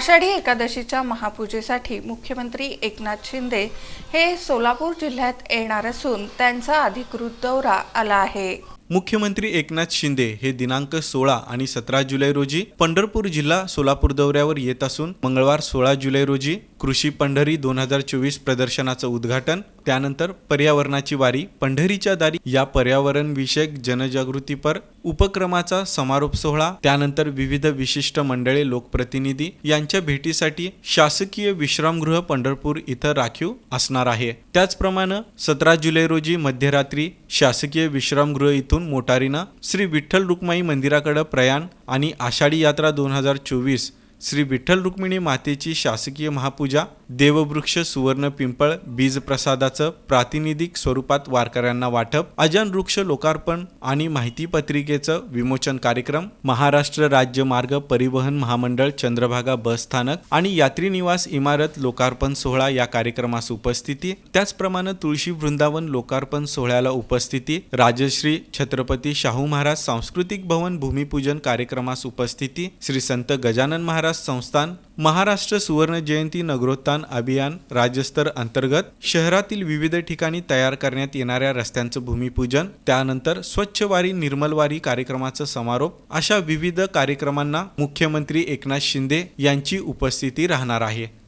आषाढी एकादशीच्या महापूजेसाठी मुख्यमंत्री एकनाथ शिंदे हे सोलापूर जिल्ह्यात येणार असून त्यांचा अधिकृत दौरा आला आहे. मुख्यमंत्री एकनाथ शिंदे हे दिनांक सोळा आणि सतरा जुलै रोजी पंढरपूर जिल्हा सोलापूर दौऱ्यावर येत असून मंगळवार सोळा जुलै रोजी कृषी पंढरी दोन हजार चोवीस प्रदर्शनाचं उद्घाटन त्यानंतर पर्यावरणाची वारी पंढरीच्या दारी या पर्यावरण विषयक जनजागृतीपर उपक्रमाचा समारोप सोहळा त्यानंतर विविध विशिष्ट मंडळे लोकप्रतिनिधी यांच्या भेटीसाठी शासकीय विश्रामगृह पंढरपूर इथं राखीव असणार आहे. त्याचप्रमाणे सतरा जुलै रोजी मध्यरात्री शासकीय विश्रामगृह इथून मोटारीनं श्री विठ्ठल रुक्माई मंदिराकडं प्रयाण आणि आषाढी यात्रा दोन हजार चोवीस श्री विठ्ठल रुक्मिणी मातेची शासकीय महापूजा देववृक्ष सुवर्ण पिंपळ बीज प्रसादाचं प्रातिनिधिक स्वरूपात वारकऱ्यांना वाटप अजान वृक्ष लोकार्पण आणि माहिती पत्रिकेचं विमोचन कार्यक्रम महाराष्ट्र राज्य मार्ग परिवहन महामंडळ चंद्रभागा बस स्थानक आणि यात्री निवास इमारत लोकार्पण सोहळा या कार्यक्रमास उपस्थिती त्याचप्रमाणे तुळशी वृंदावन लोकार्पण सोहळ्याला उपस्थिती राजश्री छत्रपती शाहू महाराज सांस्कृतिक भवन भूमिपूजन कार्यक्रमास उपस्थिती श्री संत गजानन महाराज संस्थान महाराष्ट्र सुवर्ण जयंती नगरोत्थान अभियान राज्यस्तर अंतर्गत शहरातील विविध ठिकाणी तयार करण्यात येणाऱ्या रस्त्यांचं भूमिपूजन त्यानंतर स्वच्छ वारी निर्मल कार्यक्रमाचा समारोप अशा विविध कार्यक्रमांना मुख्यमंत्री एकनाथ शिंदे यांची उपस्थिती राहणार आहे.